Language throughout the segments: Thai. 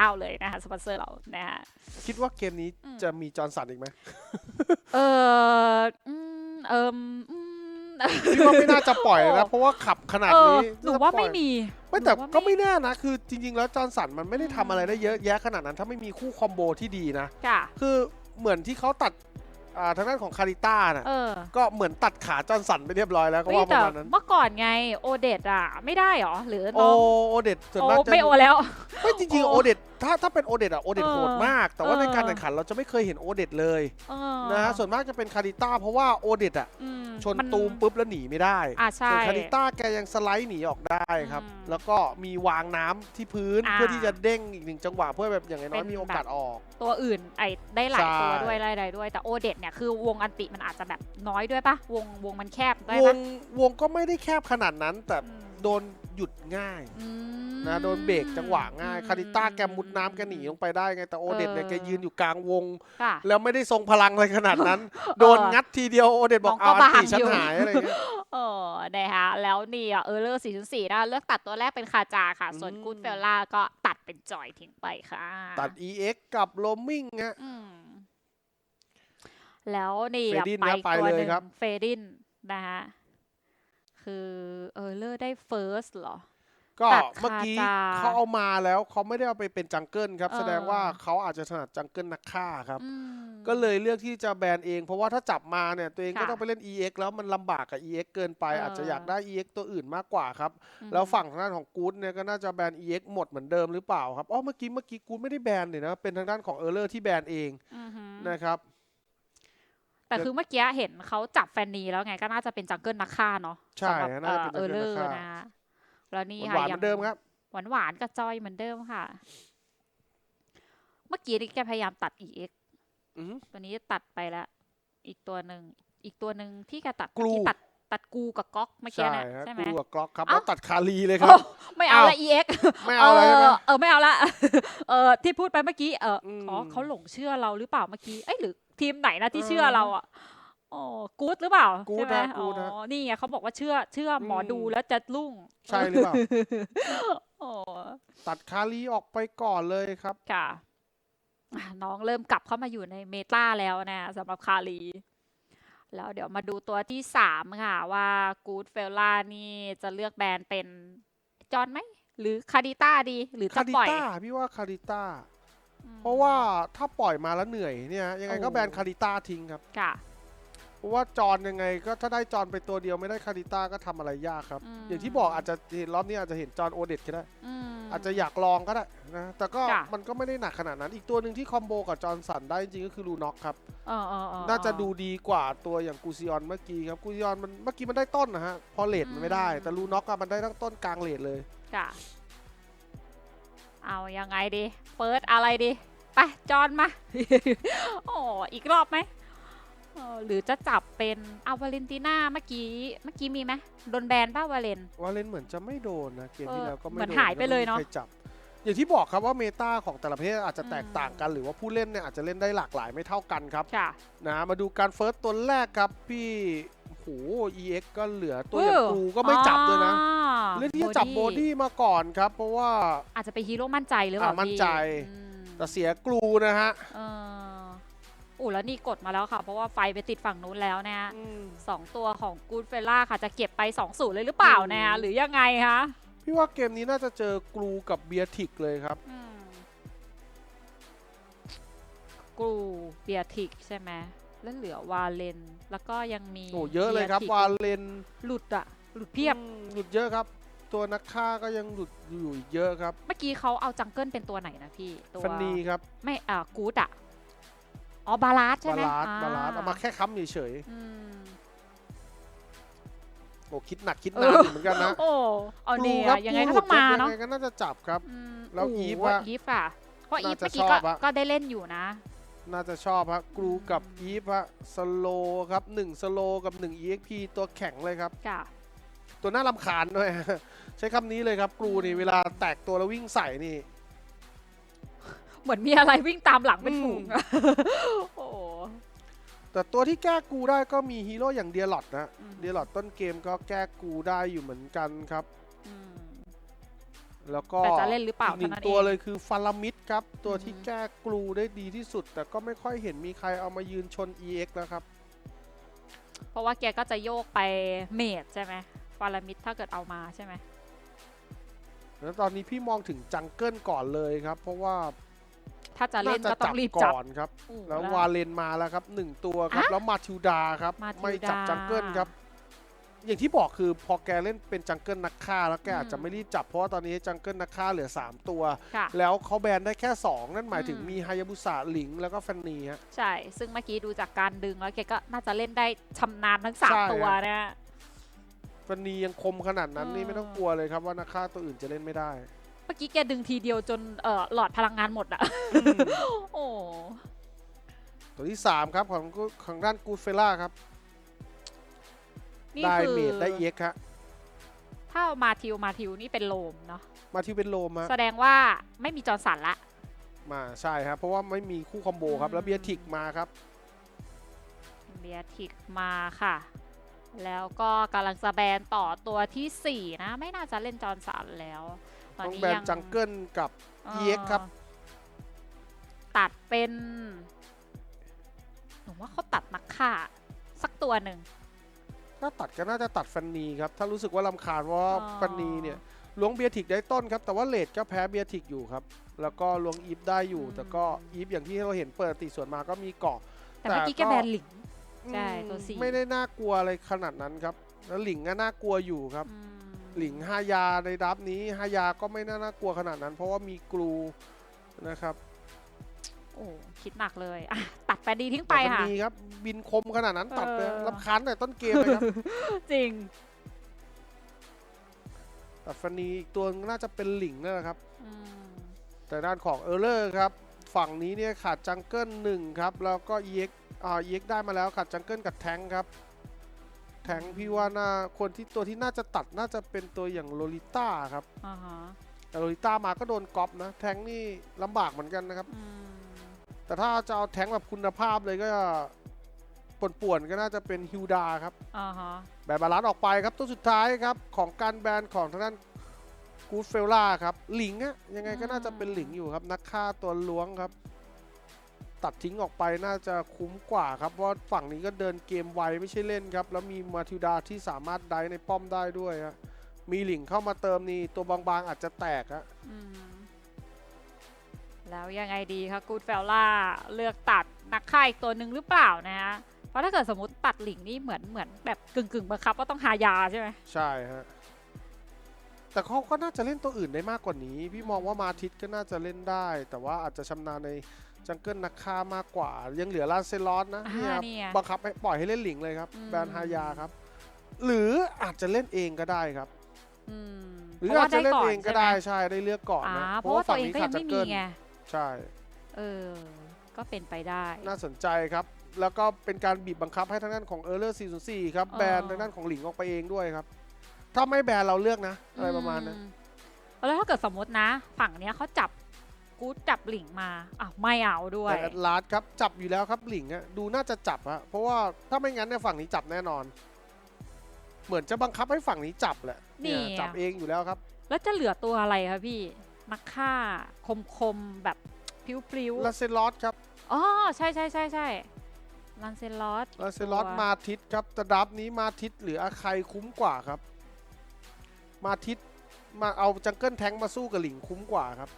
ก้าเลยนะคะสปอนเซอร์เรานะฮะคิดว่าเกมนี้อืมจะมีจอร์นสันอีกไหมเอออืมเอิมอืมพี่ว่าไม่น่าจะปล่อยนะเพราะว่าขับขนาดเออนี้หนูว่าจะปล่ไม่อยมีไม่แต่หนูว่าก็ไม่แน่นะ คือจริง ๆ แล้วจอร์นสันมันไม่ได้ทำอะไรได้อืมเยอะแยะขนาดนั้น ถ้าไม่มีคู่คอมโบที่ดีนะค่ะคือเหมือนที่เขาตัด อ่าทางด้านของคาริต้าน่ะเออก็เหมือนตัดขาจอร์นสันไปเรียบร้อยแล้วก็เฮ้ยว่าปแต่ระมาณนั้น เมื่อก่อนไงโอเดตอะ ไม่ได้เหรอ หรือโอน้องโอเดตส่วนโอมากจะไม่โอแล้ว ไม่จริงๆโอ โอเดต ถ้าถ้าเป็นโอเดตอะโอเดตเออโหดมาก แต่ว่าเออ ในการแข่งขันเราจะไม่เคยเห็นโอเดตเลยเออนะฮะส่วนมากจะเป็นคาริต้าเพราะว่าโอเดตอะอืมชนมันตูมปุ๊บแล้วหนีไม่ได้อะใช่ ส่วนคาริต้าแกยังสไลด์หนีออกได้ครับ อืมแล้วก็มีวางน้ำที่พื้นอ่าเพื่อที่จะเด้งอีกหนึ่งจังหวะเพื่อแบบอย่างน้อยเป็นๆมีโอกาสแบบออก ตัวอื่นไอ้ได้หลายใช่ตัวด้วยไล่ๆด้วย แต่โอเดตเนี่ยคือวงอันติมันอาจจะแบบน้อยด้วยปะวงวงมันแคบได้วปะงวงก็ไม่ได้แคบขนาดนั้น แต่อืม โดน หยุดง่ายอืม นะโดนเบรกจังหวะง่ายอืมคาริต้าแกมุดน้ำแกหนีลงไปได้ไงแต่โอเดตเนี่ยเออ แกยืนอยู่กลางวง ค่ะ แล้วไม่ได้ทรงพลังอะไรขนาดนั้น โดนงัดทีเดียวโอเดตบอกน้องก็เอาอันติบางฉันอยู่ หายอะไรเงี้ย เออนะคะแล้วนี่อะเออเลอร์404นะเลือกตัดตัวแรกเป็นคาจาค่ะ ส่วนอืม กูดเฟลล่าก็ตัดเป็นจอยทิ้งไปค่ะตัด EX กับโลมมิงฮะ อืมแล้วนี่อะเฟรดินไปนะอีกไปตัวเลยหนึ่งครับ เฟรดินนะคะ คือเออเลอร์ได้เฟิร์สเหรอ ก็ตัดเมื่อกี้คาจา เขาเอามาแล้วเขาไม่ได้เอาไปเป็นจังเกิลครับ เออ แสดงว่าเขาอาจจะถนัดจังเกิลนักฆ่าครับ อืม ก็เลยเลือกที่จะแบนเอง เพราะว่าถ้าจับมาเนี่ยตัวเองก็ค่ะต้องไปเล่น EX แล้วมันลำบากกับ EX เกินไป เอออ อาจจะอยากได้ EX ตัวอื่นมากกว่าครับ อืมแล้วฝั่งทางด้านของกู๊ดเนี่ยก็น่าจะแบน EX หมดเหมือนเดิมหรือเปล่าครับอ๋อเมื่อกี้เมื่อกี้กู๊ดไม่ได้แบนเลยนะเป็นทางด้านของเออร์เลอร์ที่แบนเองอือหือนะครับ แต่คือเมื่อกี้เห็นเขาจับแฟนนีแล้วไงก็น่าจะเป็นจังเกิลนักฆ่าเนาะใช่สำหรับน่าจะเป็นเออเลอจังเกิลร์นักฆ่านะแล้วนี่หค่ะวานๆเหมือนเดิมครับหวานหวานๆกับจอยเหมือนเดิมค่ะ เมื่อกี้นี่แกพยายามตัด EX อือหือตัวนี้ตัดไปแล้วอีกตัวหนึ่งอีกตัวหนึ่งที่แกตัดกลูเมื่อกี้ตัด ตัดกูกับก๊อกเมื่อกี้ใช่นะฮะใช่ไหมกูกับกล็อกครับเอ้าแล้วตัดคารีเลยครัโอ้บไม่เอาอ้าวละ EX ไม่เอาอะไรใช่ไหมเออไม่เอาละเออที่พูดไปเมื่อกี้เอออมอ๋อเขาหลงเชื่อเราหรือเปล่าเมื่อกี้เอ้ยหรือทีมไหนนะที่เออเชื่อเราอะอ๋อกู๊ดหรือเปล่ากู๊ใช่ดไหมฮะกูอ๋๊ดฮะอนี่ไงเขาบอกว่าเชื่อเชื่อหมออมดูแล้วจะรุ่งใช่หรือเปล่าอ๋อตัดคารีออกไปก่อนเลยครับค่ะอะน้องเริ่มกลับเข้ามาอยู่ในเมตาแล้วนะสำหรับคารี แล้วเดี๋ยวมาดูตัวที่สามค่ะ ว่ากูดเฟลล่านี่จะเลือกแบรนด์เป็นจอห์นไหม หรือคาดิต้าดีหรือคาจะริปล่อย ต้าพี่ว่าคาริต้าอืมเพราะว่าถ้าปล่อยมาแล้วเหนื่อยเนี่ยยังไงก็โอ้ แบนคาริต้าทิ้งครับ ค่ะเพ ราะว่าจอนยังไงก็ถ้าได้จอนไปตัวเดียวไม่ได้คาริต้าก็ทำอะไรยากครับ อืม อย่างที่บอกอาจจะเห็นรอบนี้อาจจะเห็นจอนโอเดตก็ได้มอาจจะอยากลองก็ได้นะแต่ก็ค่ะมันก็ไม่ได้หนักขนาดนั้น อีกตัวหนึ่งที่คอมโบกับจอนสันได้จริงๆก็คือลูน็อกครับ เออเออเออน่าจะดูดีกว่าตัวอย่างกูซิออนเมื่อกี้ครับกูซิออนมันเมื่อกี้มันได้ต้นนะฮะพอเลทมันไม่ได้อืมแต่ลูน็อกอะมันได้ทั้งต้นกลางเลทเลยค่ะเอายังไงดี เปิดอะไรดี ไป จอห์นมา โอ้อีกรอบไหม เออหรือจะจับเป็นเอาวาเลนติน่าเมื่อกี้เมื่อกี้มีไหมโดนแบนป้าวาเลน วาเลนเหมือนจะไม่โดนนะเกมที่เออแล้วก็ไม่เหมือนโดนหายไปเลยเนอะ ม่มีใครจับ อย่างที่บอกครับว่าเมตาของแต่ละประเทศอาจจะแตกอืมต่างกัน หรือว่าผู้เล่นเนี่ยอาจจะเล่นได้หลากหลายไม่เท่ากันครับค่ะ นะมาดูการเฟิร์สตัวแรกครับพี่โอ้โห EX ก็เหลือตัวอย่างกูก็ไม่จับด้วยนะอ๋อเลือกที่จะจับโบดี้มาก่อนครับ เพราะว่า อาจจะเป็นฮีโร่มั่นใจหรือเปล่าอ่ามั่นพี่ใจ อืมแต่เสียกลูนะฮะ เออ อู้แล้วนี่กดมาแล้วค่ะ เพราะว่าไฟไปติดฝั่งนู้นแล้วนะฮะอืม สองตัวของกูดเฟล่าค่ะจะเก็บไป2อศูนย์เลยหรือเปล่าอืมนะฮะหรือยังไงคะพี่ว่าเกมนี้น่าจะเจอกลูกับเบียร์ทิกเลยครับ อืมกูเบียทิกใช่ไหมแล้วเหลือวาเลน แล้วก็ยังมีโอ้เยอะเลยครับ บีวาทิกเลนหลุดอะหลุดเพียบ อืมหลุดเยอะครับ ตัวนักฆ่าก็ยังหลุดอยู่อีกเยอะครับเมื่อกี้เขาเอาจังเกิลเป็นตัวไหนนะพี่ตัวฟันนีครับ ไม่อ่ากูดอะ อ๋อบาลาสใช่บาไหมลาสอ่บาลาสเอามาแค่ค้ำเฉยอืมๆโอ้คิดหนักคิดเอนานออยู่เหมือนกันนะโอ้เอากลูเนี่ยครับยังไงกก็ลูหลุต้ดองมาครับเนาะยังไงก็น่าจะจับครับ อืมแล้วโโหอีฟอะอีฟอะเพราะอีฟน่าจะเมื่อกี้ก็ชอบอะ ก็ได้เล่นอยู่นะ น่าจะชอบฮะกลูกับอีฟฮะสโลครับ1สโลกับ 1 EXP ตัวแข็งเลยครับ ค่ะ ตัวน่ารำคาญด้วย ใช้คำนี้เลยครับกลูนี่เวลาแตกตัวแล้ววิ่งใส่นี่ เหมือนมีอะไรวิ่งตามหลังเป็นฝูงอะโอ้แต่ตัวที่แก้กูได้ก็มีฮีโร่อย่างเดียร์ลอดนะอืม เดียร์ลอดต้นเกมก็แก้กูได้อยู่เหมือนกันครับ อืม แล้วก็แต่จะเล่นหรือเปล่าอีกหนึ่งเท่านั้นตัวเองเลยคือฟารามิดครับ ตัวที่อืมแก้กลูได้ดีที่สุด แต่ก็ไม่ค่อยเห็นมีใครเอามายืนชน EX แล้วครับ เพราะว่าแกก็จะโยกไปเมดใช่ไหมฟารามิดถ้าเกิดเอามาใช่ไหมแล้วตอนนี้พี่มองถึงจังเกิลก่อนเลยครับ เพราะว่า ถ้าจะเล่นน่าก็ต้องรีบจับก่อนครับอู้แล้วแล้ววาเลนมาแล้วครับหนึ่งตัวครับอะแล้วมาทิวดาครับมาทิวดาไม่จับจังเกิลครับ อย่างที่บอกคือพอแกเล่นเป็นจังเกิลนักฆ่าแล้วแกอืมอาจจะไม่รีบจับเพราะว่าตอนนี้จังเกิลนักฆ่าเหลือ 3 ตัวค่ะแล้วเขาแบนได้แค่ 2 นั่นหมายถึงอืมมีฮายาบุสะหลิงแล้วก็แฟนนีฮะใช่ ซึ่งเมื่อกี้ดูจากการดึงแล้วแกก็น่าจะเล่นได้ชำนาญทั้งสามใช่ตัวครับนะแฟนนียังคมขนาดนั้นนี่เออไม่ต้องกลัวเลยครับว่านักฆ่าตัวอื่นจะเล่นไม่ได้ เมื่อกี้แกดึงทีเดียวจนเอ่อหลอดพลังงานหมดอะโอ้ตัวที่ 3 ครับของของด้านกูดเฟล่าครับ นี่ได้คือเมดได้เอ็กฮะถ้ามาทิวมาทิวนี่เป็นโลมเนาะมาที่เป็นโลมฮะแสดงว่าไม่มีจอร์นสันละ มาใช่ครับเพราะว่าไม่มีคู่คอมโบครับ แล้วอืมเบียร์ทิกมาครับ เบียทิกมาค่ะ แล้วก็กำลังจะแบนต่อตัวที่ 4 นะ ไม่น่าจะเล่นจอร์นสันแล้ว ตอนต้องนี้แบนยังจังเกิลกับเอ่อ EX ครับ ตัดเป็นหนูว่าเขาตัดนักฆ่า สักตัวหนึ่ง ถ้าตัดก็น่าจะตัดฟันนีครับ ถ้ารู้สึกว่าลำคาญเพราะว่าอ๋อ ฟันนีเนี่ยล้วงเบียร์ทิกได้ต้นครับ แต่ว่าเลดก็แพ้เบียร์ทิกอยู่ครับ แล้วก็ล้วงอีฟได้อยู่ แต่ก็อีฟอย่างที่เราเห็นเปิดติส่วนมาก็มีเกาะ แต่เมื่อกี้แกแต่ก็ แบนหลิง ใช่อืมตัวสี่ ไม่ได้น่ากลัวอะไรขนาดนั้นครับ แล้วหลิงก็น่ากลัวอยู่ครับ อืม หลิงฮายาในดับนี้ฮายาก็ไม่น่าน่ากลัวขนาดนั้น เพราะว่ามีกลูนะครับโอ้คิดหนักเลยอะตัดแฟนดีทิ้งไปแต่มันค่ะมีครับ บินคมขนาดนั้นตัดไปเออลำคาญแต่ต้นเกมเลยครับ จริงแต่ฟันนีอีกตัวน่าจะเป็นหลิงนั่นแหละครับอืมแต่ด้านของเออร์เลอร์ครับ ฝั่งนี้เนี่ยขาดจังเกิลหนึ่งครับ แล้วก็ EX อ่า EX ได้มาแล้วขาดจังเกิลกับแทงค์ครับ แทงค์พี่ว่าน่าคนที่ตัวที่น่าจะตัดน่าจะเป็นตัวอย่างโลลิต้าครับอ่าฮะแต่โลลิต้ามาก็โดนก๊อปนะ แทงค์นี่ลำบากเหมือนกันนะครับ อืมแต่ถ้าจะเอาแทงค์แบบคุณภาพเลยก็ป่วนๆก็น่าจะเป็นฮิวดาครับ อ่าฮะแบนบาลานซ์ออกไปครับตัวสุดท้ายครับ ของการแบนของทางด้านกูดเฟลล่าครับ หลิงอะยังไงก็น่าจะเป็นหลิงอยู่ครับ นักฆ่าตัวล้วงครับ ตัดทิ้งออกไปน่าจะคุ้มกว่าครับเพราะฝั่งนี้ก็เดินเกมไวไม่ใช่เล่นครับ แล้วมีมาทิวดาที่สามารถได้ในป้อมได้ด้วยฮะมีหลิงเข้ามาเติมนี่ตัวบางๆอาจจะแตกอะอืมแล้วยังไงดีคะกูดเฟลล่าเลือกตัดนักฆ่าอีกตัวหนึ่งหรือเปล่านะฮะเพราะถ้าเกิดสมมติตัดหลิงนี่เหมือนเหมือนแบบกึ่งกึ่งๆบังคับว่าต้องหายาใช่ไหมใช่ฮะ แต่เขาก็น่าจะเล่นตัวอื่นได้มากกว่านี้ พี่มองว่ามาทิตก็น่าจะเล่นได้ แต่ว่าอาจจะชำนาญในจังเกิลนักฆ่ามากกว่า ยังเหลือลานเซลอสนะอ่าเนี่ยนี่ไงบังคับให้ปล่อยให้เล่นหลิงเลยครับอืมแบรนด์ฮายาครับ หรืออาจจะเล่นเองก็ได้ครับ อืมหรือพราะอาจจะเล่นก่เองก็ได้ใช่หมใช่ได้เลือกก่อนอ่านะเพราะว่าตัวเองก็ยังจัไม่เกิมีลไงใช่ เออ ก็เป็นไปได้ น่าสนใจครับ แล้วก็เป็นการบีบบังคับให้ทางด้านของเออร์เลอร์404ครับอ๋อแบนทางด้านของหลิงออกไปเองด้วยครับ ถ้าไม่แบนเราเลือกนะ อะไรประมาณนั้นอืแล้วถ้าเกิดสมมตินะ ฝั่งเนี้ยเขาจับกูดจับหลิงมาอะไม่เอาด้วยแต่แอดลาสครับจับอยู่แล้วครับหลิงอะดูน่าจะจับฮะเพราะว่าถ้าไม่งั้นเนี่ยฝั่งนี้จับแน่นอน เหมือนจะบังคับให้ฝั่งนี้จับแหละเนี่ยนี่จับเองอยู่แล้วครับ แล้วจะเหลือตัวอะไรคะพี่นักฆ่าคมคมๆแบบพริ้วลาเซลอสครับๆอ๋อใช่ใช่ใช่ใช่ลันเซลอสลาเซลอสมาทิตครับแต่ดับนี้มาทิตหรืออาใครคุ้มกว่าครับ มาทิตมาเอาจังเกิลแทงค์มาสู้กับหลิงคุ้มกว่าครับ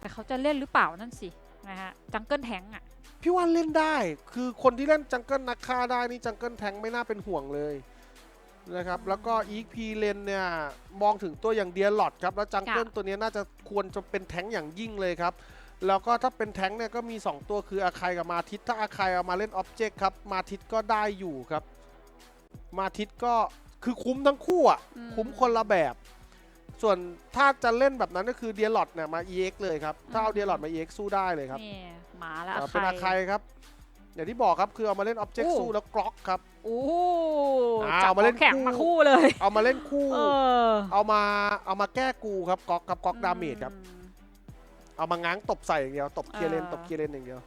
แต่เขาจะเล่นหรือเปล่านั่นสินะฮะจังเกิลแทงอะพี่ว่าเล่นได้ คือคนที่เล่นจังเกิลนักฆ่าได้นี่จังเกิลแทงค์ไม่น่าเป็นห่วงเลยนะครับ แล้วก็อีกพีเลนเนี่ยมองถึงตัวอย่างเดียร์ลอดครับ แล้วจังเกิลค่ะตัวนี้น่าจะควรจะเป็นแทงค์อย่างยิ่งเลยครับ แล้วก็ถ้าเป็นแทงค์เนี่ยก็มี 2 ตัวคืออาคายกับมาทิตถ้าอาคายเอามาเล่นออบเจกต์ครับ มาทิตก็ได้อยู่ครับ มาทิตก็ คือคุ้มทั้งคู่อะ อืคุ้มคนละแบบ ส่วนถ้าจะเล่นแบบนั้นก็คือเดียร์ลอดเนี่ยมา EX เลยครับ ถ้าเอาเดียร์ลอดมา EX สู้ได้เลยครับนี่หมาแล้วเอ่อใคเป็นรอาคายครับ อย่างที่บอกครับคือเอามาเล่นออบเจกต์อู้ สู้แล้วกล็อกครับ โอ้อ่าจับมาเล่นแข่งคู่ มาคู่เลยเอามาเล่นคู่ เออเอามาเอามาแก้กูครับก๊อกกับก๊อกดาเมจครับ อืม เอามาง้างตบใส่อย่างเดียวตบเคลียร์เลนอ่าตบเคลียร์เลนอย่างเดียว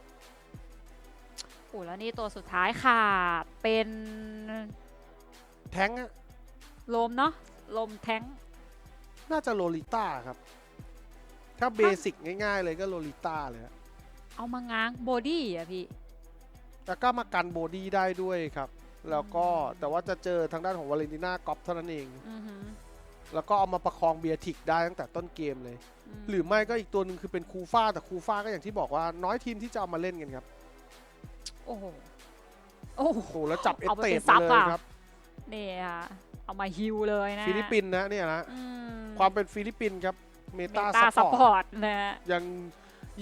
โอ้แล้วนี่ตัวสุดท้ายค่ะ เป็นแทงค์อะ ลมเนาะลมแท้ง น่าจะโลลิต้าครับ ถ้าเบสิกง่าย ๆ เลยก็โลลิต้าเลยฮะเอามาง้างบอดี้อะพี่ แล้วก็มากันโบดี้ได้ด้วยครับ แล้วก็แต่ว่าจะเจอทางด้านของวาเลนติน่ากอฟเท่านั้นเอง อือหือแล้วก็เอามาประคองเบียร์ทิกได้ตั้งแต่ต้นเกมเลยมหรือไม่ก็อีกตัวหนึ่งคือเป็นคูฟ่าแต่คูฟ่าก็อย่างที่บอกว่าน้อยทีมที่จะเอามาเล่นกันครับโอ้โห โอ้โห โอ้โหแล้วจับเอสเอาไปเตเป็ดนซัมาบเลยอะ ครับ นี่ค่ะ เอามาฮิวเลยนะฟิลิปปินส์นะเนี่ยนะอืมความเป็นฟิลิปปินส์ครับเมเมตาตาซัซัพพพพอร์ตอร์ตนะฮะยัง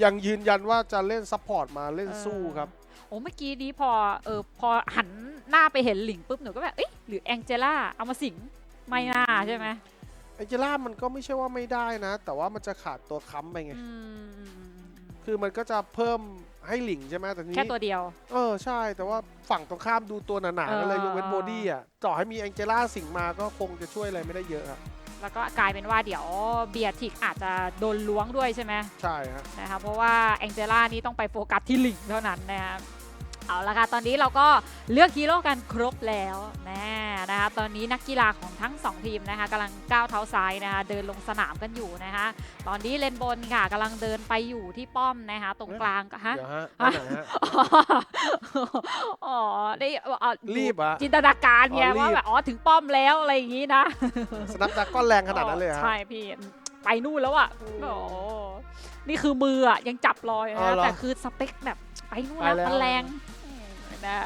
ยังยืนยันว่าจะเล่นซัพพอร์ตมาเล่นสู้ครับโอ้เมื่อกี้นี้พอเออพอหันหน้าไปเห็นหลิงปุ๊บหนูก็แบบเอ๊ะหรือแองเจล่าเอามาสิงไม่น่าใช่ไหมไอเจล่ามันก็ไม่ใช่ว่าไม่ได้นะ แต่ว่ามันจะขาดตัวค้ำไปไงอืมคือมันก็จะเพิ่ม ให้หลิงใช่ไหมแต่ทีแค่นี้ตัวเดียว เออใช่แต่ว่าฝั่งตรงข้ามดูตัวหนาๆกันเลยเออยกเว้นโบดี้อะต่อให้มีแองเจล่าสิงมาก็คงจะช่วยอะไรไม่ได้เยอะครับแล้วก็กลายเป็นว่าเดี๋ยวเบียร์ทิกอาจจะโดนล้วงด้วยใช่ไหมใช่ฮะนะคะเพราะว่าแองเจล่านี่ต้องไปโฟกัสที่หลิงเท่านั้นนะครับ เอาละค่ะ ตอนนี้เราก็เลือกฮีโร่กันครบแล้วแน่นะคะ ตอนนี้นักกีฬาของทั้ง 2 ทีมนะคะกำลังก้าวเท้าซ้ายนะคะ เดินลงสนามกันอยู่นะคะ ตอนนี้เลนบนค่ะกำลังเดินไปอยู่ที่ป้อมนะคะ ตรงกลางก็ฮะ เดี๋ยวฮะอันไหนฮะ อ๋อได้เอารีบอะจินตนาการไงอ๋อรีบ ว่าแบบอ๋อถึงป้อมแล้วอะไรอย่างงี้นะสนับจากก้อนแรงขนาดนั้นเลยฮะ ใช่พี่ไปนู่นแล้วอะโอ้นี่คือมืออะยังจับรอยอ๋อนะเหรอแต่คือสเปคแบบไปนู่นไปแล้วแล้ว มันแรงอืม นะ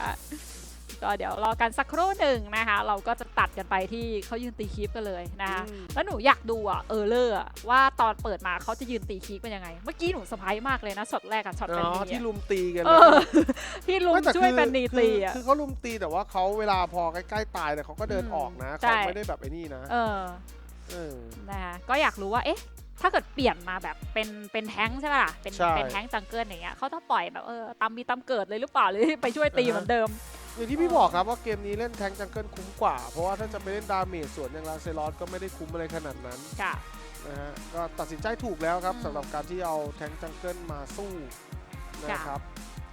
ก็เดี๋ยวรอกันสักครู่หนึ่งนะคะ เราก็จะตัดกันไปที่เขายืนตีคีปกันเลยนะคะอืมแล้วหนูอยากดูอะเออเลอร์อะว่าตอนเปิดมาเขาจะยืนตีคีปเป็นยังไง เมื่อกี้หนูเซอร์ไพรส์มากเลยนะช็อตแรกอะช็อตอ๋แฟนอนีที่อะลุมตีกันเอนะอที่ลุงไม่แต่ช่วยคือแฟนนีคือตีอะคือเขาลุมตีแต่ว่าเขาเวลาพอใกล้ๆตายเนี่ยเขาก็เดินอืมออกนะใช่เขาไม่ได้แบบไอ้นี่นะเออเออนะคะก็อยากรู้ว่าเอ๊ะ ถ้าเกิดเปลี่ยนมาแบบเป็นเป็นแท้งค์ใช่ป่ะล่ะเป็นใช่ เป็นแท้งค์จังเกิลอย่างเงี้ยเขาต้องปล่อยแบบเออตามมีตามเกิดเลยหรือเปล่าหรือไปช่วยตีอ่าฮะเหมือนเดิม อย่างที่พี่บอกครับว่าเกมนี้เล่นแทงจังเกิลคุ้มกว่า เพราะว่าถ้าจะไปเล่นดาเมจสวนอย่างลาเซลอสก็ไม่ได้คุ้มอะไรขนาดนั้นค่ะ นะฮะก็ตัดสินใจถูกแล้วครับอืมสำหรับการที่เอาแทงจังเกิลมาสู้นะครับ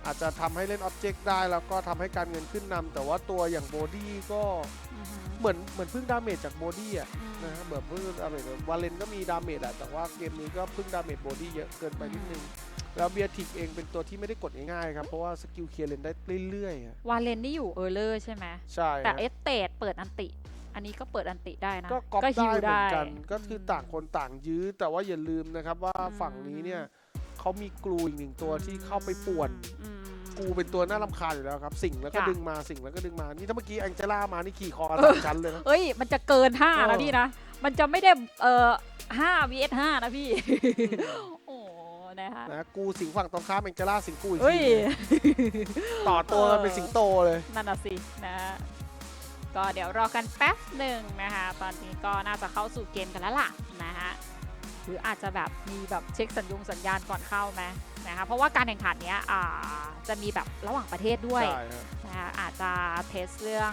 อาจจะทำให้เล่นออบเจกต์ได้แล้วก็ทำให้การเงินขึ้นนำแต่ว่าตัวอย่างโบดี้ก็อือหือ เหมือนเหมือนพึ่งดาเมจจากโบดี้อะอืมนะฮะเหมือนพึ่งดาเมจวาเลนก็มีดาเมจอะแต่ว่าเกมนี้ก็พึ่งดาเมจโบดี้เยอะเกินไปนิดนึงแล้วเบียร์ทิกเองเป็นตัวที่ไม่ได้กดง่ายๆครับ เพราะว่าสกิลเคลียร์เลนได้เรื่อยๆอะวาเลนนี่อยู่เออร์เลอร์ใช่ไหมใช่ แต่ฮะเอสเตดเปิดอันติ อันนี้ก็เปิดอันติได้นะ ก็ก๊อปฮิได้วเหมือนกันได้ก็คือต่างคนต่างยื้อ แต่ว่าอย่าลืมนะครับว่าอืมฝั่งนี้เนี่ยเขามีกลูอีกหนึ่งตัวที่เข้าไปป่วนอืม กูเป็นตัวน่ารำคาญอยู่แล้วครับ สิ่งแล้วก็ค่ะ ดึงมาสิ่งแล้วก็ดึงมา นี่ถ้าเมื่อกี้แองเจล่ามานี่ขี่คอกันสามชั้นเลยนะ เอ้ย มันจะเกินห้าเออนะพี่นะ มันจะไม่ได้เอ่อห้า vs ห้านะพี่ โอ้ นะคะนะกูสิงฝั่งตรงข้ามแองเจล่าสิงกูอีกเอ้ทีย ต่อตัวกันเป็นสิงโตเลย นั่นน่ะสินะก็เดี๋ยวรอกันแป๊บหนึ่งนะคะ ตอนนี้ก็น่าจะเข้าสู่เกมกันแล้วล่ะนะฮะ หรืออาจจะแบบมีแบบเช็คสัญญงสัญญาณก่อนเข้าไหม นะคะเพราะว่าการแข่งขันเนี้ยอ่าจะมีแบบระหว่างประเทศด้วยใช่ฮะนะคะอาจจะเทสเรื่อง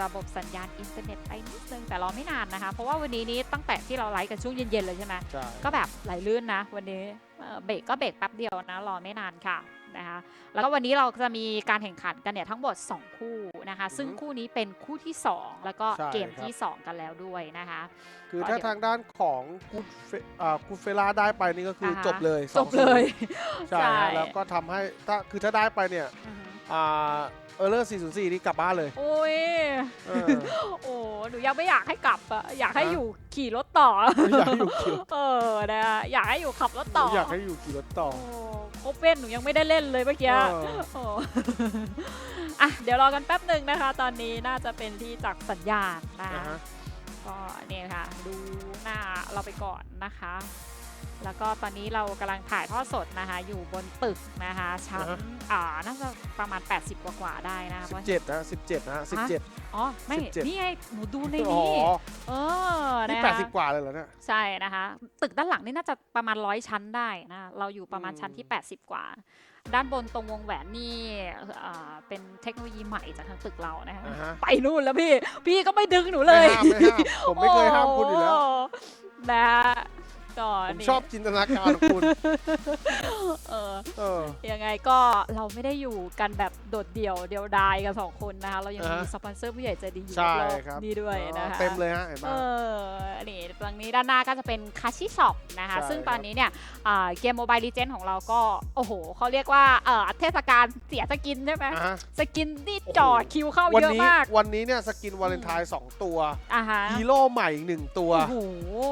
ระบบสัญญาณอินเทอร์เน็ตไปนิดนึงแต่รอไม่นานนะคะ เพราะว่าวันนี้นี้ตั้งแต่ที่เราไลฟ์กันช่วงเย็นๆเลยใช่ไหม ใช่ ก็แบบไหลลื่นนะวันนี้เอ่อเบรกก็เบรกแป๊บเดียวนะ รอไม่นานค่ะ นะคะ แล้วก็วันนี้เราจะมีการแข่งขันกันเนี่ยทั้งหมด 2 คู่นะคะ ซึ่งคู่นี้เป็นคู่ที่ 2 แล้วก็เกมที่ 2 กันแล้วด้วยนะคะ คือก็ถ้าเดี๋ยวทางด้านของกูเฟอ่ากูเฟล่าได้ไปนี่ก็คืออาฮะจบเลยจบเลย2-0ใช่ฮะแล้วก็ทำให้ถ้าคือถ้าได้ไปเนี่ยอือฮึอ่าเออร์เลอร์404 นี่กลับบ้านเลย โอ้ยเออโอ้หนูยังไม่อยากให้กลับอะอยากให้ฮะอยู่ขี่รถต่อ อยากให้อยู่ขี่รถเออนะอยากให้อยู่ขับรถต่อ อยากให้อยู่ขี่รถต่อ โอ้โคเว่นหนูยังไม่ได้เล่นเลยเมื่อกี้เออ โอ้อะเดี๋ยวรอกันแป๊บหนึ่งนะคะ ตอนนี้น่าจะเป็นที่จากสัญญาณนะอ่าคะฮะ ก็เนี่ยค่ะ ดูหน้าเราไปก่อนนะคะ แล้วก็ตอนนี้เรากำลังถ่ายทอดสดนะคะ อยู่บนตึกนะคะ ชั้นอ่าน่าจะประมาณ 80 กว่าๆได้นะคะเพราะ17นะ17นะฮะ17 อ๋อ ไม่ 17 นี่ไง หนูดูในอ๋อนี้เออนี่นะคะ80 กว่าเลยเหรอเนี่ย ใช่นะคะ ตึกด้านหลังนี่น่าจะประมาณร้อยชั้นได้นะเราอยู่ประมาณอืม ชั้นที่ 80 กว่า ด้านบนตรงวงแหวนนี่เอ่อเป็นเทคโนโลยีใหม่จากทางตึกเรานะคะอ่าฮะไปนู่นแล้วพี่ พี่ก็ไม่ดึงหนูเลไม่ยห้ามไม่ห้ามผมไม่เคยห้ามคุณอยู่แล้วโนะ ก็ผมนี่ชอบจินตนาการของคุณเออเออ ยังไงก็เราไม่ได้อยู่กันแบบโดดเดี่ยวเดียวดายกันสองคนนะคะเรายังอ่ามีฮะ สปอนเซอร์ผู้ใหญ่ใจดีอยู่ใช่รอบครับๆนี่ด้วยนะคะเต็มเลยฮะเห็นไหม เออนี่ตรงนี้ด้านหน้าก็จะเป็นคาชิช็อปนะคะ ใช่ซึ่งครับตอนนี้เนี่ยอ่าเกมโมบายลีเจนของเราก็ โอ้โหเขาเรียกว่าเอ่อเทศกาลเสียสกินใช่ไหมอะฮะ สกินนี่โอ้โหจอดคิวเข้าวันเยอะนี้มากวันนี้เนี่ยสกินวาเลนไทน์สองตัว อ่าฮะฮีโร่ใหม่อีกหนึ่งตัว โอ้โห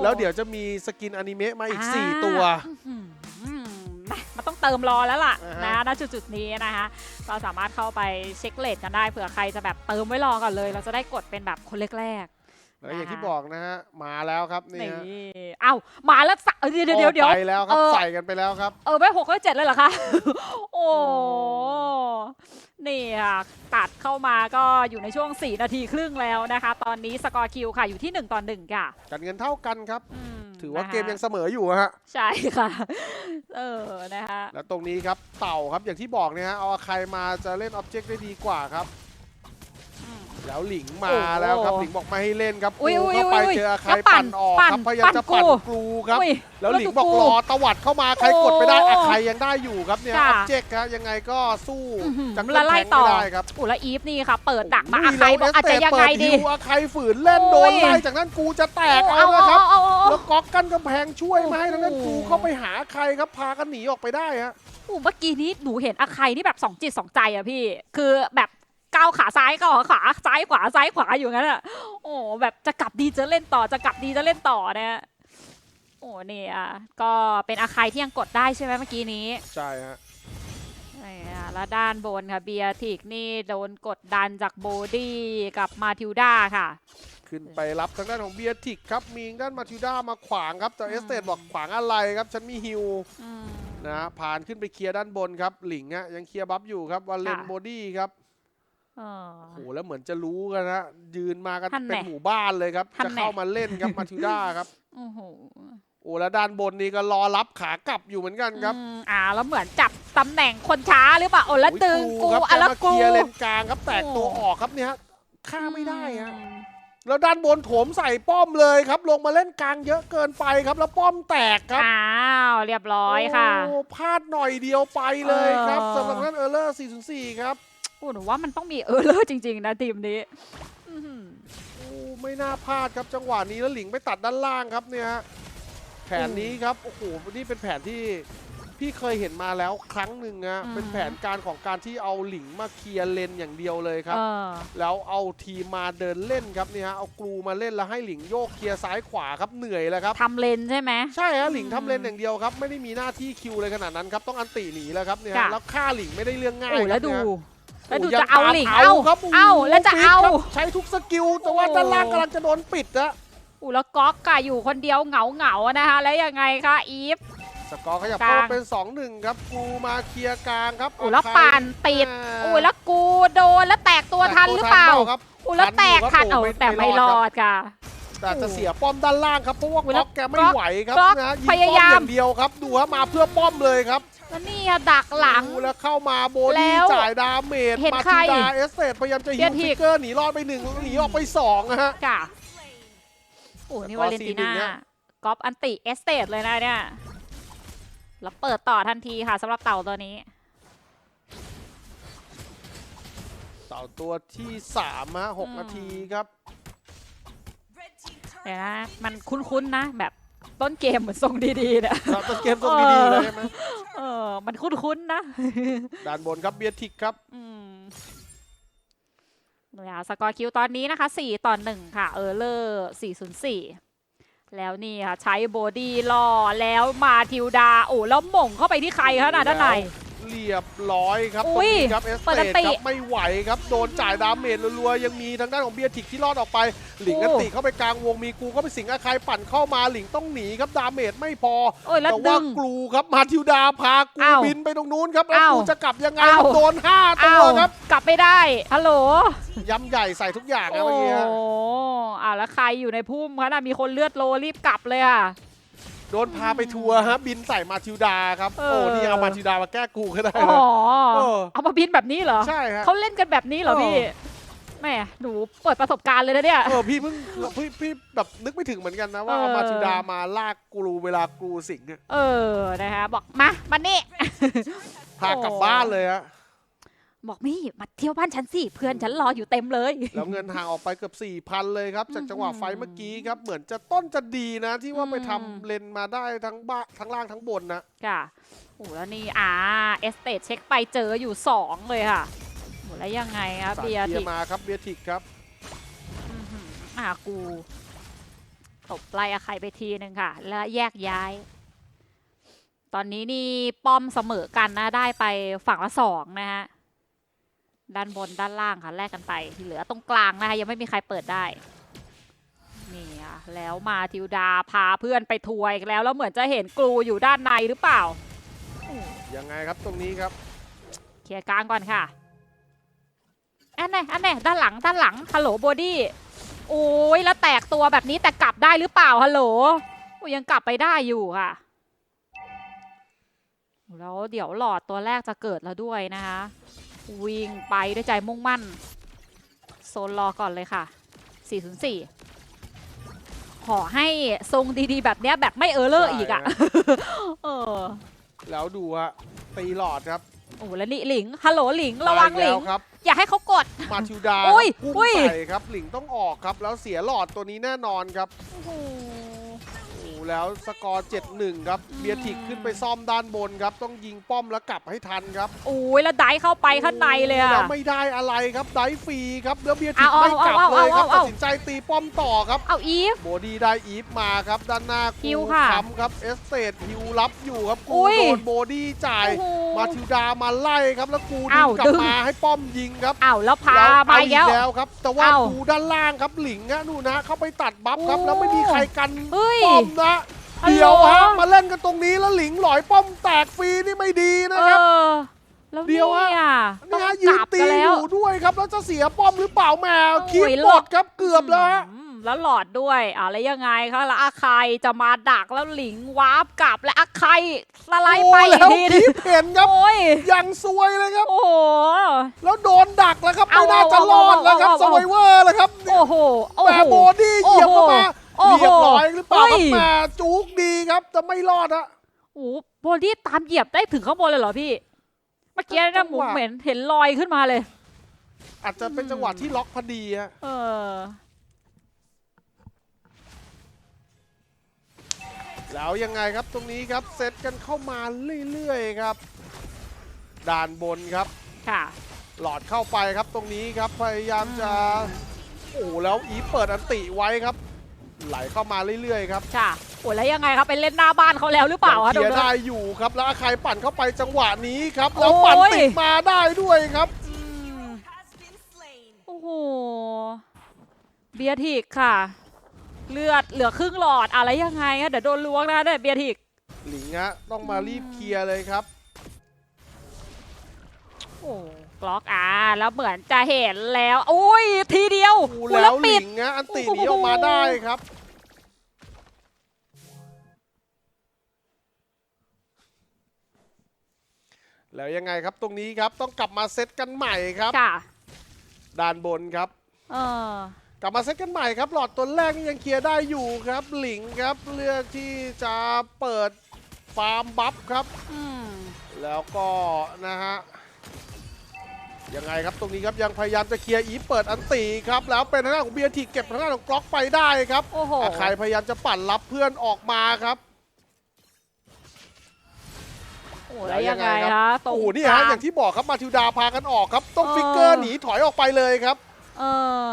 แล้วเดี๋ยวจะมีสกินอนิเมะมาอีกอ่า4ตัวอืมอืมนะมันต้องเติมรอแล้วล่ะอ่าฮะนะณจุดๆนี้นะคะเราสามารถเข้าไปเช็คเลทกันได้เผื่อใครจะแบบเติมไว้รอก่อนเลย เราจะได้กดเป็นแบบคนแรกแล้วอย่างที่นะคะบอกนะฮะมาแล้วครับๆนี่นี่ฮะเอ้ามาแล้วสะเดี๋ยวเดี๋ยวเดี๋ยวเดี๋ยวโอ้ไปแล้วครับเออใส่กันไปแล้วครับ เออไม่หกไม่เจ็ดเลยเหรอคะโอ้โอ้นี่ค่ะตัดเข้ามาก็อยู่ในช่วง 4 นาทีครึ่งแล้วนะคะ ตอนนี้สกอร์คิวค่ะอยู่ที่ 1ต่อ1ค่ะกันเงินเท่ากันครับม ถือว่านะคะเกมยังเสมออยู่ฮะ ใช่ค่ะ เออ นะคะแล้วตรงนี้ครับเต่าครับอย่างที่บอกเนี่ยฮะเอาใครมาจะเล่นออบเจกต์ได้ดีกว่าครับอืม แล้วหลิงมาโอ้โหแล้วครับหลิงบอกไม่ให้เล่นครับอุ๊ยกูอุ๊ยเข้าไปอุ๊ยเจอใครแล้วปั่ปั่นนออกปั่นครับพยายามจะปั่ปั่นนกูกรูครับอุ้ยแล้วหลิงแล้วบอกกูรอตวัดเข้ามาใครกดไม่ได้โอ้อะใครยังได้อยู่ครับเนี่ยค่ะออบเจกต์ครับยังไงก็สู้อื้อหือจังละเกิลไล่แทงต่อไม่ได้ครับอุยแล้วอีฟนี่ค่ะเปิดดักมาอุ้อายใครบอกอาจจะยังไงดีเปิฮิวอะใครฝืนเล่นโดนโอ้ยไล่จากนั้นกูจะแตกเอาเอาเลยครับเอาเอาเอาแล้วก๊อกกันกำแพงช่วยไม่ให้โอ้โหทางนั้นกูเข้าไปหาใครครับพากันหนีออกไปได้ฮะโอ้เมื่อกี้นี้หนูเห็นอาใครที่แบบสองจิตสองใจอะพี่ คือแบบ ก้าวขาซ้ายก้าวขาซ้ายขวาซ้ายขวาอยู่งั้นอะโอ้แบบจะกลับดีจะเล่นต่อจะกลับดีจะเล่นต่อนะฮะโอ้นี่อะก็เป็นอาใครที่ยังกดได้ใช่ไหมเมื่อกี้นี้ใช่ฮะนี่อะแล้วด้านบนค่ะเบียร์ทิกนี่โดนกดดันจากโบดี้กับมาทิวดาค่ะ ขึ้นไปรับทางด้านของเบียร์ทิกครับมีด้านมาทิวด้ามาขวางครับแต่อืมเอสเตดบอกขวางอะไรครับฉันมีฮิวอืมนะฮะผ่านขึ้นไปเคลียร์ด้านบนครับหลิงฮะยังเคลียร์บัฟอยู่ครับวันเลนค่ะโบดี้ครับเออ โอ้โหแล้วเหมือนจะรู้กันนะยืนมากันท่านเป็นแน่หมู่บ้านเลยครับท่านจะแน่เข้ามาเล่นครับมาทิวด้าครับโอ้โหโอ้แล้วด้านบนนี่ก็รอรับขากลับอยู่เหมือนกันครับอืมอ่าแล้วเหมือนจับตำแหน่งคนช้าหรือเปล่าโอ้แล้วโอ้ยดึงกูครับอะแล้วจะมากูเคลียร์เลนกลางครับแตกตัวโอ้ออกครับเนี่ยฮะฆ่าไม่ได้ฮะอืมแล้วด้านบนโถมใส่ป้อมเลยครับ ลงมาเล่นกลางเยอะเกินไปครับ แล้วป้อมแตกครับอ้าวเรียบร้อยค่ะโอ้พลาดหน่อยเดียวไปเลยครับเออสำหรับนั้นเออร์เลอร์404 ครับ โอ้หนูว่ามันต้องมีเออเลอร์จริง ๆ นะทีมนี้อื้อหือโอ้ไม่น่าพลาดครับจังหวะนี้แล้วหลิงไปตัดด้านล่างครับเนี่ยฮะแผนนี้ครับโอ้โหนี่เป็นแผนที่พี่เคยเห็นมาแล้วครั้งหนึ่งนะเป็นแผนการของการที่เอาหลิงมาเคลียร์เลนอย่างเดียวเลยครับเออแล้วเอาทีมมาเดินเล่นครับเนี่ยฮะเอากรูมาเล่นแล้วให้หลิงโยกเคลียร์ซ้ายขวาครับเหนื่อยแล้วครับทำเลนใช่ไหมใช่ฮะหลิงอืมทำเลนอย่างเดียวครับ ไม่ได้มีหน้าที่คิวเลยขนาดนั้นครับต้องอันติหนีแล้วครับเนี่ยฮะค่ะแล้วฆ่าหลิงไม่ได้เรื่องง่ายโอ้แล้วครับดูเนี่ย แล้วดูโยัจะเอาตมหลิงเอาเอาครับเอาโโหแล้วจะฟิตเอาครับใช้ทุกสกิลแต่ว่าโอ้ด้านล่างกำลังจะโดนปิดนะอู้แล้วก๊อกกะอยู่คนเดียวเหงาเหงาๆนะคะแล้วยังไงคะอีฟสกอร์ขยับกลางเพิ่มเป็น 2-1 ครับ กูมาเคลียร์กลางครับอู้แล้วเใครปั่นติดาอู้แล้วกูโดนแล้วแตกตัวทันหรือเปล่าครับอู้แล้วแตกทัทันนเออยู่อครับแต่โอ้ไม่ไม่รรออดดค่ะ แต่จะเสียป้อมด้านล่างครับเพราะว่าอุ๊ยก๊อกแกไม่ไหวครับก๊อกนะยิงพป้อมยายามอย่างเดียวครับ ดูฮะมาเพื่อป้อมเลยครับ แล้วนี่อะดักหลัง ดูแล้วเข้ามาโบแล้ดี้วจ่ายดาเมจเห็นมาใครทิดาเอสเตดพยายามจะเบีฮิยวร์ทิฟิกกเกอร์หนีรอดไปหนึ่งหนีออกไปสองนะฮะค่ะโอ้นี่แต่ก็วาเลนติน่า4-1เนี่ยก๊อปอันติเอสเตดเลยนะเนี่ยแล้วเปิดต่อทันทีค่ะสำหรับเต่าตัวนี้ เต่าตัวที่สามฮะหกอืม นาทีครับ เดี๋ยวนะ มันคุ้นๆนะ แบบ ต้นเกมเหมือนทรงดีๆเนี่ยเราต้นเกมทรงดีๆเลยใช่ไหมเออ มันคุ้นๆนะ ด้านบนครับเบียร์ทิกครับ อืมเนี่ยสกอร์คิวตอนนี้นะคะ 4 ต่อ 1 ค่ะ เออเลอร์404 แล้วนี่ค่ะ ใช้โบดี้ล่อแล้วมาทิวดา โอ้แล้วหม่งเข้าไปที่ใครคะน่ะด้านใน เรียบร้อยครับตอุ้รงยนี้ครับเอสเปิเตดอัดนติครับไม่ไหวครับโดนจ่ายดาเมจรัวๆยังมีทางด้านของเบียร์ทิกที่รอดออกไป หลิงโอ้กันติเข้าไปกลางวงมีกูก็ไปสิงอาคายปั่นเข้ามาหลิงต้องหนีครับดาเมจไม่พอโอ้ยแล้วแต่ดึว่างกลูครับมาทิวดาพากูอ้าวบินไปตรงนู้นครับแล้วอ้าวกูจะกลับยังไงอ้าวโดนห้าตัอ้าววครับกลับไม่ได้ฮัลโหลยำใหญ่ใส่ทุกอย่างนะโอ้เมื่อกี้ฮะอ่าแล้วใครอยู่ในพุ่มคะน่ะมีคนเลือดโลรีบกลับเลยอะ โดนพาไปทัวร์ฮะบินใส่มาทิวดาครับ เออ โอ้นี่เอามาทิวดามาแก้กูก็ได้อ๋นะ อเออ เอามาบินแบบนี้เหรอใช่ฮะ เขาเล่นกันแบบนี้เหรอเออ พี่แม่หนูเปิดประสบการณ์เลยนะเนี่ย เออพี่เพิ่งพี่พี่แบบนึกไม่ถึงเหมือนกันนะ ว่าเออมาทิวดามาลากกรูเวลากรูสิงห์เนี่ยเออนะคะบอกมามานี่ พากลับโอ้บ้านเลยฮะ บอกมี่มาเที่ยวบ้านฉันสิเพื่อนฉันรออยู่เต็มเลย แล้วเงินห่างออกไปเกือบ4,000เลยครับ จากจังหวะไฟเมื่อกี้ครับ เหมือนจะต้นจะดีนะ ที่ว่าไปทำอืมเลนมาได้ทั้งบ้าทั้งล่างทั้งบนนะ ค่ะโอ้แล้วนี่อ่าเอสเตทเช็คไปเจออยู่สองเลยค่ะโหแล้วยังไงครับสามเบียร์เกียทิกร์มาครับเบียร์ทิกครับ อื้อหืออ่ากูตบไล่อาใครไปทีหนึ่งค่ะ แล้วแยกย้าย ตอนนี้นี่ป้อมเสมอกันนะได้ไปฝั่งละสองนะฮะ ด้านบนด้านล่างค่ะแลกกันไปที่เหลือตรงกลางนะคะยังไม่มีใครเปิดได้นี่อะแล้วมาทิวดาพาเพื่อนไปทัวร์อีกแล้วแล้วเหมือนจะเห็นกลูอยู่ด้านในหรือเปล่ายังไงครับตรงนี้ครับเคลียร์กลางก่อนค่ะอันไหนอันไหนด้านหลังด้านหลังฮัลโหลบอดี้โอ้ยแล้วแตกตัวแบบนี้แต่กลับได้หรือเปล่าฮัลโหลโอ้ยยังกลับไปได้อยู่ค่ะแล้วเดี๋ยวหลอดตัวแรกจะเกิดแล้วด้วยนะคะ วิ่งไปด้วยใจมุ่งมั่น โซนรอก่อนเลยค่ะ 404 ขอให้ทรงดีๆ แบบเนี้ยแบบไม่เออร์เลอร์อีกอะเออแล้วดูฮะตีหลอดครับ โอ้แล้วนี่หลิง ฮัลโหลหลิง ระวังมาหลิอีงกแครับ อย่าให้เขากด มาทิวดาอุ้ยพุ่งอุ้ยใส่ครับ หลิงต้องออกครับ แล้วเสียหลอดตัวนี้แน่นอนครับโอ้โหโอ้ แล้วสกอร์ 7-1 ครับอืมเบียร์ทิกขึ้นไปซ่อมด้านบนครับ ต้องยิงป้อมแล้วกลับให้ทันครับ โอ้ยแล้วไดเข้าไปข้างในเลยอะแล้วไม่ได้อะไรครับได้ฟรีครับแล้วเบียร์ทิกเอาไม่กลับเอาเลยครับเอาเอาตัดสินใจตีป้อมต่อครับเอาอีฟโบดีได้อีฟมาครับ ด้านหน้าฮิวกูค่ะค้ำครับเอสเตดฮิวรับอยู่ครับอุ้กูยโดนโบดี้จ่ายโอ้โหมาทิวดามาไล่ครับแล้วกูดึอ้างวกลับดึงมาให้ป้อมยิงครับอ้าวแล้วพาแล้วมาเอาอีอีกแล้วกแล้วครับ แต่ว่าอ้าวดูด้านล่างครับหลิงอะนู่นนะเข้าไปตัดบัฟครับโอ้แล้วไม่มีใครกันเฮ้ยป้อมนะฮัลโหล เดียวฮะมาเล่นกันตรงนี้แล้วหลิงหลอยป้อมแตกฟรีนี่ไม่ดีนะเอครับอแล้วเดี๋ยวอะเนี่ยต้อนี่งฮะกยืนลับตีกันแล้อวยู่ด้วยครับแล้วจะเสียป้อมหรือเปล่าแมวโอ้ยคิดหหลมอดดครับเกือบแล้วฮะอืมแล้วหลอดด้วยอ่าแล้วยังไงคะแล้วอาใครจะมาดักแล้วหลิงวาร์ปกลับและอาใครสไลด์ไปโอ้อีกแล้วทีนึคิงดเห็นครับโอ้ยยังซวยเลยครับ โอ้โหแล้วโดนดักแล้วครับเอาไม่น่าจะเอารอดแล้วครับเอาสเอาไวเวอร์แล้วครับโอ้โหโอ้แหมโหโบดี้เหยียบเข้ามา โอ้โหเรียบร้อยหรือเปล่าครับเฮ้ยแหมจุกดีครับจะไม่รอดอะโอ้โหโบดี้ตามเหยียบได้ถึงข้างบนเลยเหรอพี่ เมื่อกี้จันะงหหมูวะเหม็นเห็นลอยขึ้นมาเลย อาจจะเป็นจังหวะที่ล็อกพอดีฮะเออ แล้วยังไงครับตรงนี้ครับเซตกันเข้ามาเรื่อยๆครับ ด่านบนครับ ค่ะ หลอดเข้าไปครับตรงนี้ครับพยายามจะ โอ้โหแล้วอีฟเปิดอันติไว้ครับ ไหลเข้ามาเรื่อยๆครับค่ะโอ้แล้วยังไงครับไปเล่นหน้าบ้านเขาแล้วหรือเปล่ายังคะเคลียร์ดูนะได้อยู่ครับแล้วอาใครปั่นเข้าไปจังหวะนี้ครับแล้วโอ้ยปั่นติดมาได้ด้วยครับ อืมโอ้โห เบียร์ทิกค่ะ เลือดเหลือครึ่งหลอดอะไรยังไงอะเดี๋ยวโดนล้วงนะเนี่ยเบียร์ทิก หลิงฮะต้องมารีบเคลียร์เลยครับ โอ้กล็อกอ่าแล้วเหมือนจะเห็นแล้วโอ้ยทีเดียวโอ้โอ้แล้แล้ววหปิลิดงฮะอันติโอ้หโหนีออกมาได้ครับ แล้วยังไงครับตรงนี้ครับต้องกลับมาเซตกันใหม่ครับค่ะด้านบนครับ เออกลับมาเซตกันใหม่ครับ หลอดตัวแรกนี่ยังเคลียร์ได้อยู่ครับ หลิงครับเลือกที่จะเปิดฟาร์มบัฟครับ อืมแล้วก็นะฮะยังไงครับตรงนี้ครับยังพยายามจะเคลียร์อีฟเปิดอันตีครับ แล้วเป็นทางด้านของเบียร์ทีเก็บทางด้านของกล็อกไปได้ครับโอ้โหอาใครพยายามจะปั่นรับเพื่อนออกมาครับ โอ้แล้วยังไงแล้วยังไงครัคะบตรงโอ้โหนี่กฮะลางอย่างที่บอกครับมาทิวดาพากันออกครับ ต้องเออฟิกเกอร์หนีถอยออกไปเลยครับเออ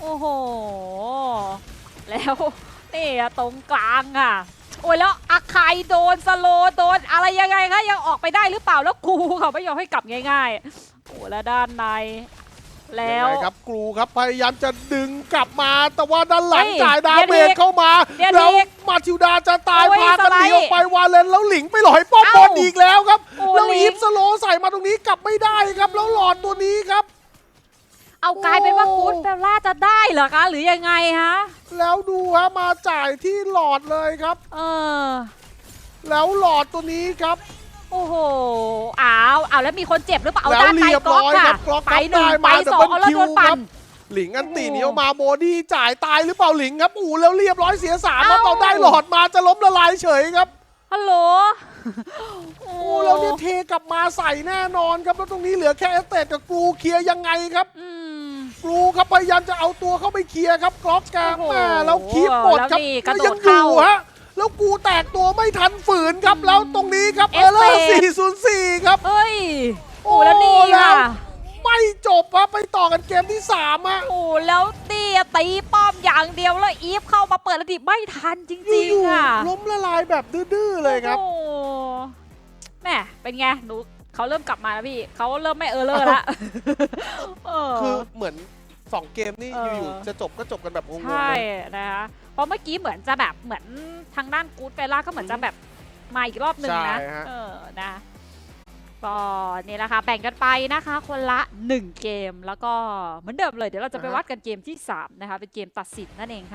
โอ้โห แล้วนี่อะตรงกลางอะ โอ้ยแล้วอาคายโดนสโลว์โดนอะไรยังไงคะยังออกไปได้หรือเปล่าแล้วครูเขาไม่ยอมให้กลับง่ายๆโอ้แล้วด้านใน แล้วยังไงครับกรูครับพยายามจะดึงกลับมา แต่ว่าด้านหลังเฮ้ยจ่ายดาเมเดี๋ยวจนี้เข้ามาเดี๋ยวนี้แล้วมาทิวดาจะตายโอ้ยพากันหนีสไลด์ออกไปวาเลนแล้วหลิงไปหลอยป้อมเอ้าบอลอีกแล้วครับโอ้แล้วลิอีงฟสโลว์ใส่มาตรงนี้กลับไม่ได้ครับแล้วหลอดตัวนี้ครับ เอากลายเป็นว่าโอ้ กูดเบลล่าจะได้เหรอคะ หรือยังไงฮะ แล้วดูฮะมาจ่ายที่หลอดเลยครับ เออ แล้วหลอดตัวนี้ครับ โอ้โหอ้าวอ้าวแล้วมีคนเจ็บหรือเปล่าเอาแล้วด้านในเรียบกล็อกร้อยค่ะครับกล็อกไปหนึ่งได้ไปมาสองดับเบิลเอาแล้วคิโดวนคปั่รันบหลิงอันตีโอ้โหหนีออกมาโบดี้จ่ายตายหรือเปล่าหลิงครับอู้แล้วเรียบร้อยเสียสามครับเอ้า เราได้หลอดมาจะล้มละลายเฉยครับฮัลโหลโอ้แล้วเนี่ยเทกลับมาใส่แน่นอนครับแล้วตรงนี้เหลือแค่เอสเตดกับกรูเคลียร์ยังไงครับ อืม กรูครับพยายามจะเอาตัวเข้าไปเคลียร์ครับกรอกแกโอ้โหแม่แล้วคีบหมดครับแล้วนี่กระโดดยังอยู่เข้าฮะ แล้วกูแตกตัวไม่ทันฝืนครับ แล้วตรงนี้ครับเอเอสเลเตอดร์404 ครับเอ้ย โอ้โอ้แล้วนี่แล้ค่ะวไม่จบครับไปต่อกันเกมที่สามอะโอ้แล้วเตี้ยตีป้อมอย่างเดียวแล้วอีฟเข้ามาเปิดระดิบไม่ทันจริงอยู่ๆค่ะๆล้มละลายแบบดื้อๆเลยครับ โอ้แหม่เป็นไงหนูเขาเริ่มกลับมาแล้วพี่เขาเริ่มไม่เออเลอร์ละเออ คือเหมือน สองเกมนี่เอออ อยู่ๆจะจบก็จบกันแบบงงๆใช่เลย นะคะเพราะเมื่อกี้เหมือนจะแบบเหมือนทางด้านกู๊ดเฟล่าก็เหมือนจะแบบมาอีกรอบหนึ่งนะ ใช่ฮะ เออนะก็นี่แหละค่ะแบ่งกันไปนะคะ คนละ 1 เกมแล้วก็เหมือนเดิมเลย เดี๋ยวเราจะไปวัดกันเกมที่ 3 นะคะ เป็นเกมตัดสินนั่นเองค่ะ